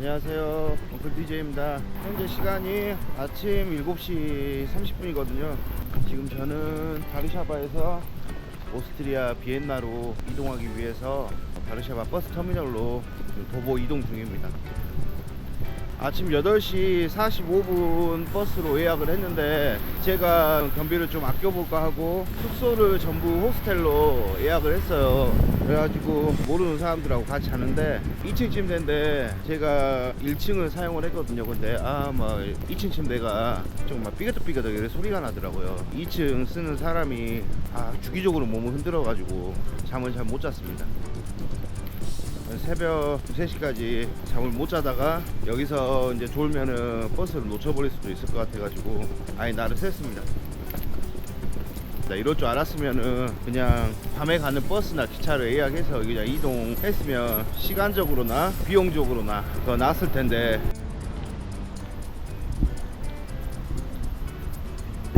안녕하세요. 엉클 DJ입니다. 현재 시간이 아침 7시 30분이거든요. 지금 저는 바르샤바에서 오스트리아 비엔나로 이동하기 위해서 바르샤바 버스 터미널로 도보 이동 중입니다. 아침 8시 45분 버스로 예약을 했는데 제가 경비를 좀 아껴볼까 하고 숙소를 전부 호스텔로 예약을 했어요. 그래가지고 모르는 사람들하고 같이 자는데 2층 침대인데 제가 1층을 사용을 했거든요. 근데 아막 2층 침대가 좀 막 삐그덕삐그덕 이렇게 소리가 나더라고요. 2층 쓰는 사람이 아 주기적으로 몸을 흔들어 가지고 잠을 잘 못 잤습니다 새벽 3시까지 잠을 못 자다가 여기서 이제 졸면은 버스를 놓쳐버릴 수도 있을 것 같아가지고 아예 나를 샜습니다. 나 이럴 줄 알았으면은 그냥 밤에 가는 버스나 기차를 예약해서 그냥 이동했으면 시간적으로나 비용적으로나 더 나았을 텐데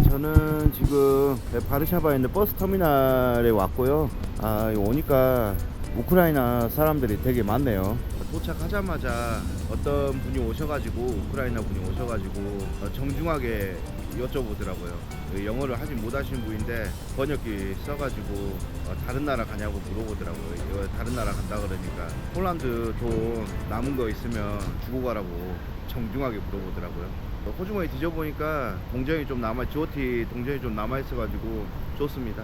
저는 지금 바르샤바에 있는 버스 터미널에 왔고요. 아, 오니까 우크라이나 사람들이 되게 많네요. 도착하자마자 어떤 분이 오셔가지고 우크라이나 분이 오셔가지고 어, 정중하게 여쭤보더라고요. 그 영어를 하진 못하시는 분인데 번역기 써가지고 어, 다른 나라 가냐고 물어보더라고요. 다른 나라 간다 그러니까 폴란드 돈 남은 거 있으면 주고 가라고 정중하게 물어보더라고요. 어, 호주머니 뒤져보니까 동전이 좀 남아, GOT 동전이 좀 남아있어가지고 좋습니다.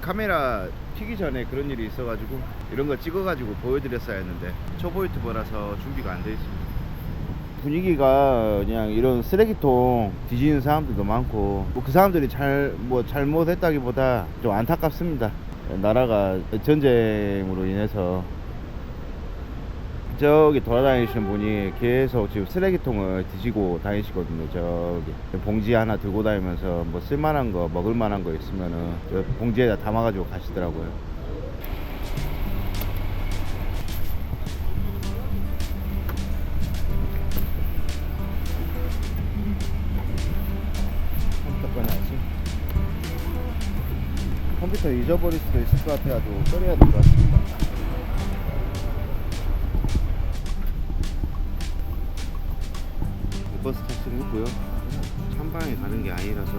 카메라 튀기 전에 그런 일이 있어가지고 이런 거 찍어가지고 보여드렸어야 했는데 초보 유튜버라서 준비가 안 돼 있습니다. 분위기가 그냥 이런 쓰레기통 뒤지는 사람들도 많고 뭐 그 사람들이 잘 뭐 잘못했다기보다 좀 안타깝습니다. 나라가 전쟁으로 인해서 저기 돌아다니시는 분이 계속 지금 쓰레기통을 뒤지고 다니시거든요. 저기 봉지 하나 들고 다니면서 뭐 쓸만한 거, 먹을 만한 거 있으면은 저 봉지에다 담아가지고 가시더라고요. 컴퓨터 잊어버릴 수도 있을 것 같아가지고 꺼내야 될 것 같습니다. 탑승 했고요. 찬방에 가는 게 아니라서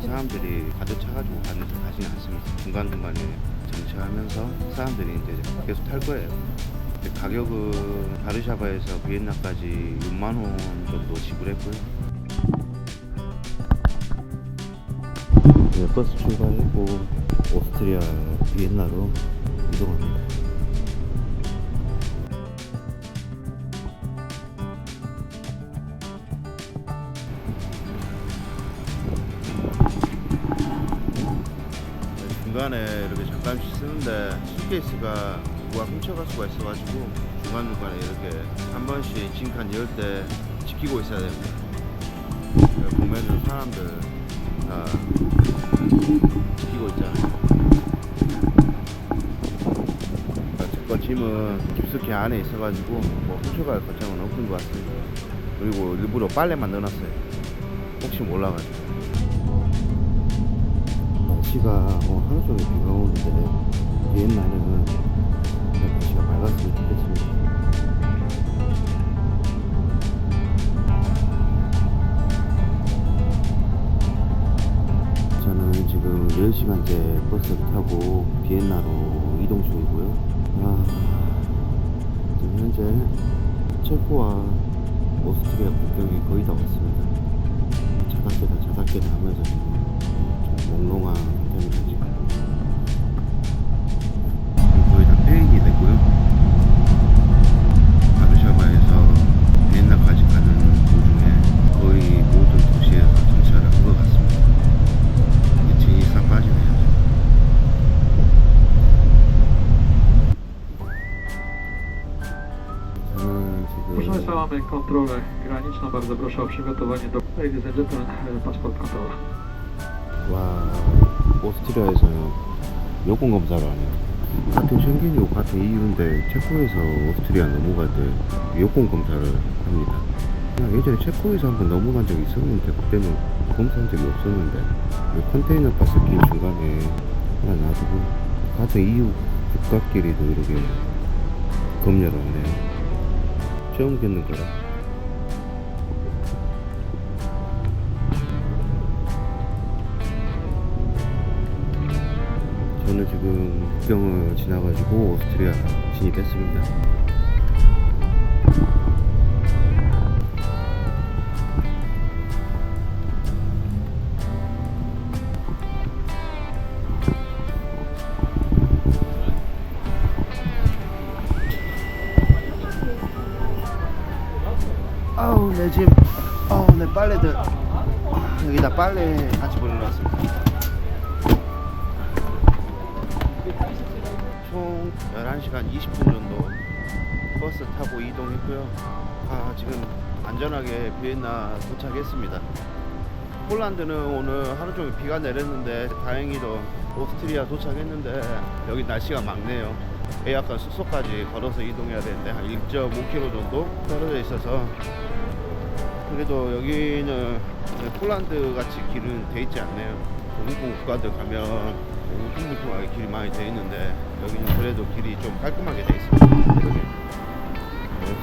사람들이 가득 차가지고 가는 가지는 않습니다. 중간중간에 정차하면서 사람들이 이제 계속 탈 거예요. 가격은 바르샤바에서 비엔나까지 6만 원 정도 지불했고요. 네, 버스 출발했고 오스트리아 비엔나로 이동합니다. 중간에 이렇게 잠깐씩 쓰는데 수케이스가 누가 훔쳐갈 수가 있어가지고 중간중간에 이렇게 한 번씩 징칸 열 때 지키고 있어야 됩니다. 보면은 사람들 다 지키고 있잖아요. 제거 짐은 깊숙이 안에 있어가지고 뭐 훔쳐갈 걱정은 없는 것 같습니다. 그리고 일부러 빨래만 넣어놨어요. 혹시 몰라가지고. 날씨가 어, 하루 종일 비가 오는데 옛날에는 날씨가 맑았으면 좋겠습니다. 저는 지금 10시간째 버스를 타고 비엔나로 이동 중이고요. 아, 지금 현재 체코와 오스트리아 국경이 거의 다 왔습니다. 자작계다 자작계다 하면서 지금 좀 몽롱한 상태입니다 지금 거의 다 페인이 됐고요 바르샤바에서 비엔나까지 가는 도중에 거의 모든 도시에서 정차를 한 것 같습니다 이제 진이 싹 빠지네요 저는 Proszę 지금 Państwa, mamy kontrolę graniczną. Bardzo proszę o przygotowanie do Ladies and Gentlemen, e, paszport kontrola. 와 오스트리아에서는 여권 검사를 안 해요. 같은 쉥겐이고 같은 EU인데 체코에서 오스트리아 넘어갈 때 여권 검사를 합니다. 그냥 예전에 체코에서 한번 넘어간 적이 있었는데 그때는 검사한 적이 없었는데 이 컨테이너 버스 길 중간에 하나 놔두고 같은 EU 국가끼리도 이렇게 검열을 하네요. 처음 겪는 거라. 저는 지금 국경을 지나가지고 오스트리아 진입했습니다. 아우 내 짐, 아우 내 빨래들 아, 여기다 빨래 같이 보내놨습니다. 11시간 20분 정도 버스 타고 이동했고요. 아 지금 안전하게 비엔나 도착했습니다. 폴란드는 오늘 하루 종일 비가 내렸는데 다행히도 오스트리아 도착했는데 여기 날씨가 막네요. 예약한 숙소까지 걸어서 이동해야 되는데 한 1.5km 정도 떨어져 있어서 그래도 여기는 폴란드 같이 길은 돼 있지 않네요. 동국 국가들 가면 우중충하게 길이 많이 돼 있는데 여기는 그래도 길이 좀 깔끔하게 돼 있습니다. 이렇게. 네.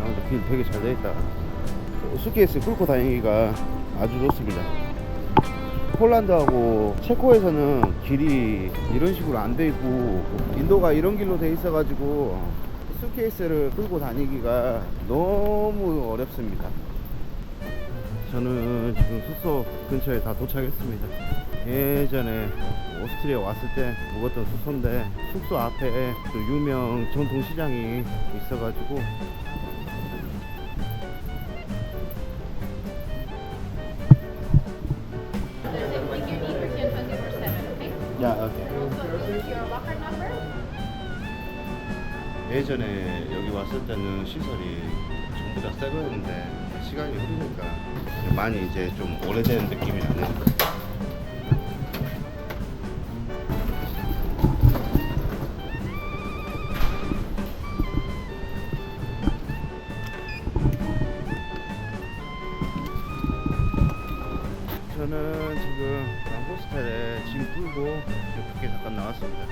아, 근데 길 되게 잘돼 있다. 수트케이스 끌고 다니기가 아주 좋습니다. 폴란드하고 체코에서는 길이 이런 식으로 안 돼 있고 인도가 이런 길로 돼 있어 가지고 수트케이스를 끌고 다니기가 너무 어렵습니다. 저는 지금 숙소 근처에 다 도착했습니다. 예전에 오스트리아 왔을 때 묵었던 숙소인데 숙소 앞에 또 유명 전통 시장이 있어가지고 Like you need for 10, 20%, okay? 야, 오케이. Also, use your locker number. 예전에 여기 왔을 때는 시설이 전부 다 새 거였는데 시간이 흐르니까 많이 이제 좀 오래된 느낌이 나네요. 저는 지금 호스텔에 짐 풀고 밖에 잠깐 나왔습니다.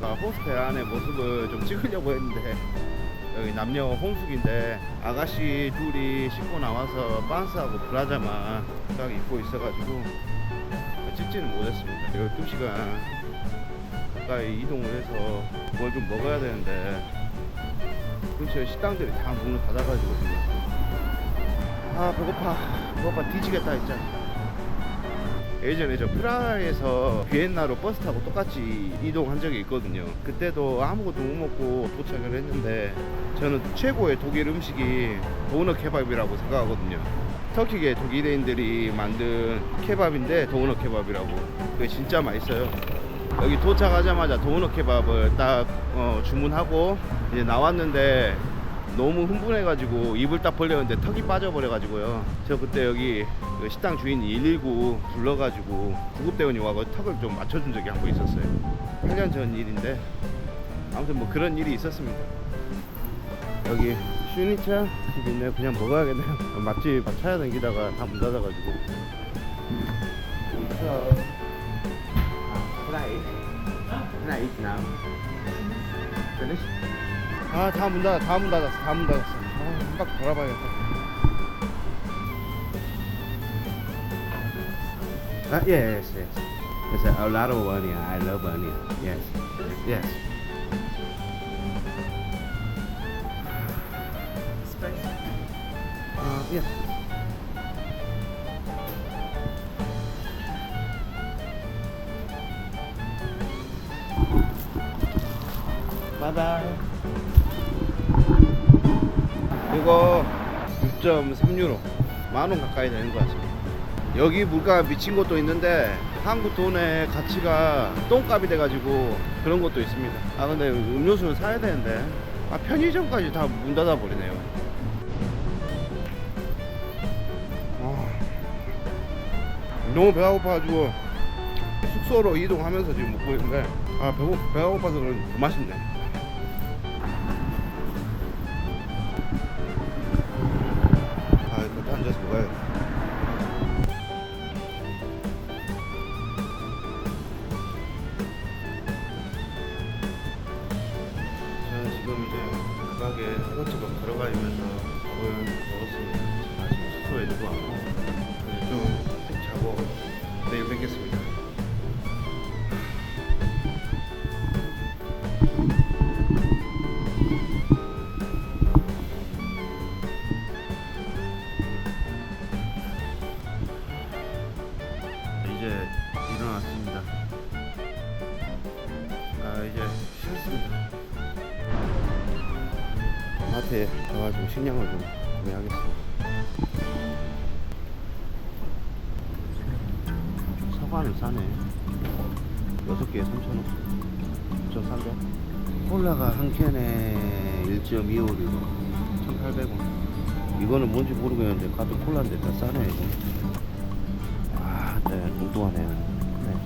아, 호스텔 안의 모습을 좀 찍으려고 했는데 여기 남녀 혼숙인데 아가씨 둘이 씻고 나와서 반스하고 브라자만 딱 입고 있어가지고 찍지는 못했습니다. 12시간 가까이 이동을 해서 뭘 좀 먹어야 되는데 근처에 식당들이 다 문을 닫아가지고 아 배고파. 배고파. 뒤지겠다 진짜 예전에 저 프라하에서 비엔나로 버스 타고 똑같이 이동한 적이 있거든요. 그때도 아무것도 못 먹고 도착을 했는데 저는 최고의 독일 음식이 도너 케밥이라고 생각하거든요. 터키계 독일인들이 만든 케밥인데 도너 케밥이라고. 그게 진짜 맛있어요. 여기 도착하자마자 도너 케밥을 딱 어, 주문하고 이제 나왔는데 너무 흥분해가지고 입을 딱 벌렸는데 턱이 빠져버려가지고요. 저 그때 여기 그 식당 주인 119 불러가지고 구급대원이 와서 턱을 좀 맞춰준 적이 한 번 있었어요. 8년 전 일인데 아무튼 뭐 그런 일이 있었습니다. 여기 슈니차 집이 있네요. 그냥 먹어야겠네요. 맛집 찾아다니다가 다 문 닫아가지고. 프라이. 프라이 now. Finish? 아, 다 문 닫아, 다 문 닫았어, 다 문 닫았어. 아, 한 바퀴 돌아봐야겠다. 아, yes, yes. There's a, a lot of vanilla. I love vanilla. Yes, yes. Uh, yes. Bye bye. 거 6.3유로 만 원 가까이 되는 것 같습니다. 여기 물가 미친 것도 있는데 한국 돈의 가치가 똥값이 돼가지고 그런 것도 있습니다. 아 근데 음료수는 사야 되는데 아 편의점까지 다 문 닫아 버리네요. 아, 너무 배가 고파가지고 숙소로 이동하면서 지금 먹고 있는데 아 배고 배가 고파서 그런지 더 맛있네. 싸네. 6개에 3,000원. 좀 산데? 콜라가 한 캔에 1.25리로 1,800원. 이거는 뭔지 모르겠는데 가도 콜라인데 다 싸네 이거. 아, 네, 뚱뚱하네. 네.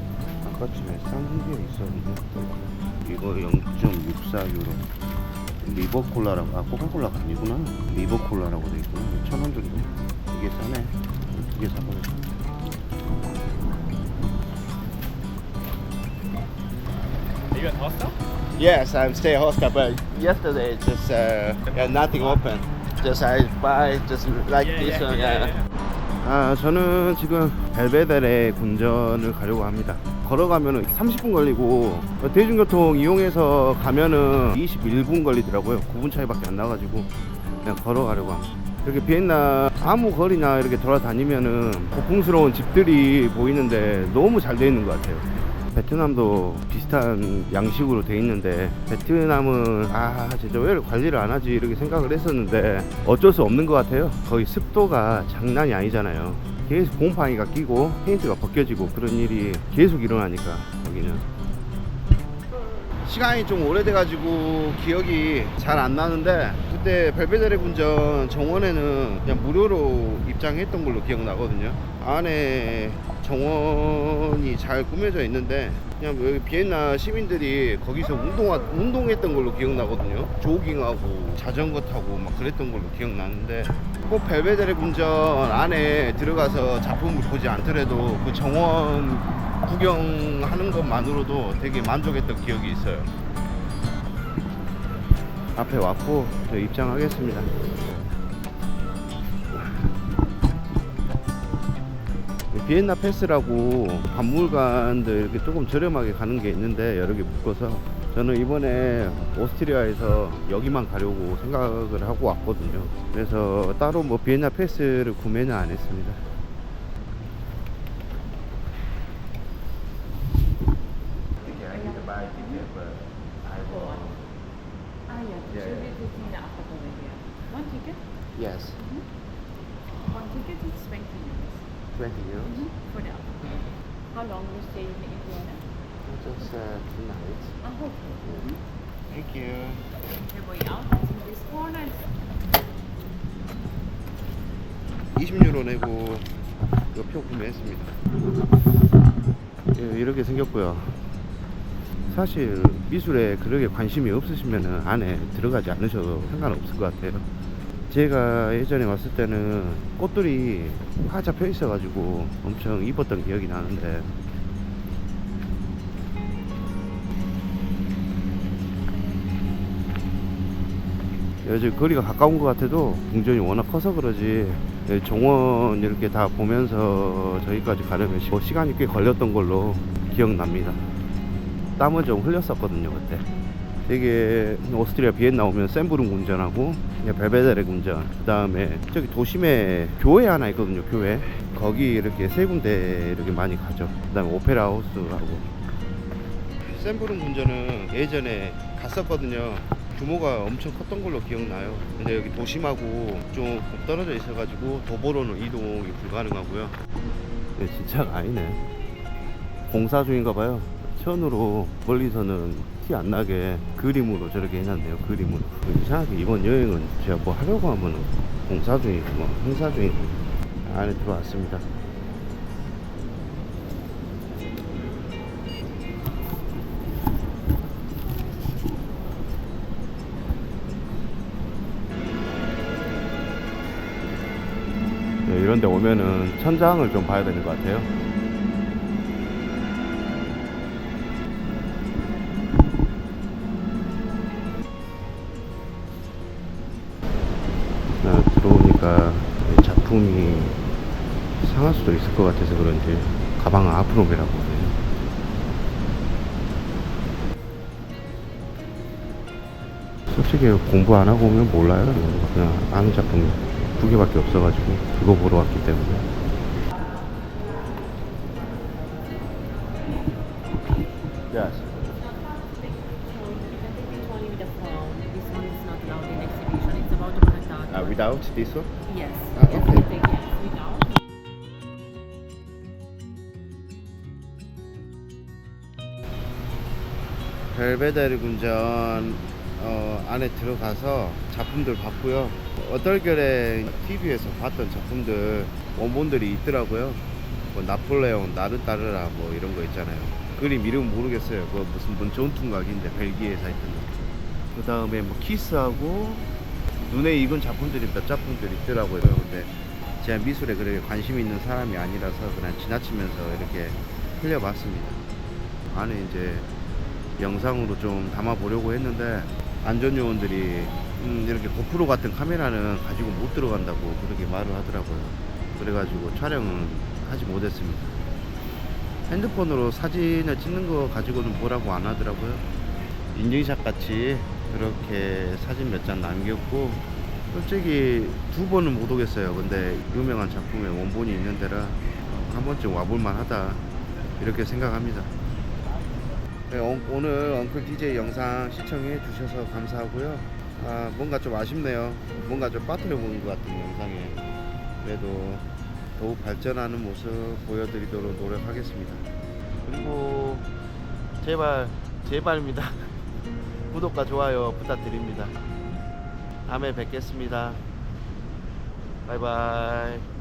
아까쯤에 싼게 있었는데. 이거 0.64유로. 리버콜라라고, 아, 코카콜라가 아니구나. 리버콜라라고 돼 있구나. 천 원 정도. 이게 싸네. 이게 사버렸어. You hostel? Yes, I'm staying Oscar, but yesterday just uh, yeah, nothing open. Just I buy just like Yeah, this yeah, one. yeah, Yeah. 아, 저는 지금 벨베데레 군전을 가려고 합니다. 걸어가면은 30분 걸리고 대중교통 이용해서 가면은 21분 걸리더라고요. 9분 차이밖에 안 나가지고 그냥 걸어가려고 합니다. 이렇게 비엔나 아무 거리나 이렇게 돌아다니면은 고풍스러운 집들이 보이는데 너무 잘 돼 있는 것 같아요. 베트남도 비슷한 양식으로 돼 있는데 베트남은 아 진짜 왜 관리를 안 하지? 이렇게 생각을 했었는데 어쩔 수 없는 것 같아요. 거의 습도가 장난이 아니잖아요. 계속 곰팡이가 끼고 페인트가 벗겨지고 그런 일이 계속 일어나니까 여기는 시간이 좀 오래돼가지고 기억이 잘 안 나는데 그때 벨베데레 군전 정원에는 그냥 무료로 입장했던 걸로 기억나거든요. 안에 정원이 잘 꾸며져 있는데 그냥 여기 비엔나 시민들이 거기서 운동하, 운동했던 걸로 기억나거든요. 조깅하고 자전거 타고 막 그랬던 걸로 기억나는데 꼭 벨베데레 군전 안에 들어가서 작품을 보지 않더라도 그 정원 구경하는 것만으로도 되게 만족했던 기억이 있어요. 앞에 왔고 저 입장하겠습니다. 비엔나 패스라고 박물관들 이렇게 조금 저렴하게 가는 게 있는데 여러 개 묶어서 저는 이번에 오스트리아에서 여기만 가려고 생각을 하고 왔거든요. 그래서 따로 뭐 비엔나 패스를 구매는 안 했습니다. Ah, yeah. Yeah, Should yeah. be taking the upper over here. One ticket? Yes, One ticket is 20 euros 20 euros. for the upper. How long you stay in Indiana? Uh, two nights. Ah, okay. Thank you. Going out in this corner. 20유로 내고 이거 표 구매했습니다. 예, 이렇게 생겼고요. 사실 미술에 그렇게 관심이 없으시면 안에 들어가지 않으셔도 상관없을 것 같아요. 제가 예전에 왔을 때는 꽃들이 화 잡혀 있어가지고 엄청 이뻤던 기억이 나는데 요즘 거리가 가까운 것 같아도 궁전이 워낙 커서 그러지. 예, 정원 이렇게 다 보면서 저기까지 가려면 시- 뭐 시간이 꽤 걸렸던 걸로 기억납니다. 땀을 좀 흘렸었거든요 그때. 되게 오스트리아 비엔나 오면 샘부른 궁전하고 벨베데레 궁전 그 다음에 저기 도심에 교회 하나 있거든요 교회. 거기 이렇게 세 군데 이렇게 많이 가죠. 그 다음에 오페라 하우스하고. 샘부른 궁전은 예전에 갔었거든요 규모가 엄청 컸던 걸로 기억나요. 근데 여기 도심하고 좀 떨어져 있어가지고 도보로는 이동이 불가능하고요. 네, 진짜가 아니네. 공사 중인가 봐요. 천으로 멀리서는 티 안 나게 그림으로 저렇게 해놨네요 그림으로. 이상하게 이번 여행은 제가 뭐 하려고 하면 공사 중이고 뭐 행사 중이고 안에 들어왔습니다 이런 데 오면은 천장을 좀 봐야 되는 것 같아요. 네, 들어오니까 작품이 상할 수도 있을 것 같아서 그런지 가방을 앞으로 매라고 해요. 솔직히 공부 안 하고 오면 몰라요. 그냥 아는 작품이 두 개밖에 없어가지고 그거 보러 왔기 때문에. Yes. Uh, without this one? Ah, okay. 벨베데르 궁전 어, 안에 들어가서 작품들 봤고요. 어떨결에 TV에서 봤던 작품들 원본들이 있더라고요. 뭐 나폴레옹, 나르따르라 뭐 이런 거 있잖아요. 그림 이름 모르겠어요. 그 무슨 문 전투각인데 벨기에에서 했던 그 다음에 뭐 키스하고 눈에 익은 작품들이 몇 작품들이 있더라고요. 근데 제가 미술에 그렇게 관심 있는 사람이 아니라서 그냥 지나치면서 이렇게 흘려봤습니다. 안에 이제 영상으로 좀 담아 보려고 했는데 안전 요원들이 음, 이렇게 고프로 같은 카메라는 가지고 못 들어간다고 그렇게 말을 하더라고요. 그래가지고 촬영은 하지 못했습니다. 핸드폰으로 사진을 찍는 거 가지고는 뭐라고 안 하더라고요. 인증샷 같이 그렇게 사진 몇 장 남겼고 솔직히 두 번은 못 오겠어요. 근데 유명한 작품의 원본이 있는 데라 한 번쯤 와볼만 하다 이렇게 생각합니다. 네, 어- 오늘 엉클 DJ 영상 시청해 주셔서 감사하고요. 아, 뭔가 좀 아쉽네요. 뭔가 좀 빠뜨려 보는 것 같은 영상에. 그래도 더욱 발전하는 모습 보여드리도록 노력하겠습니다. 그리고 제발, 제발입니다. 구독과 좋아요 부탁드립니다. 다음에 뵙겠습니다. 바이바이.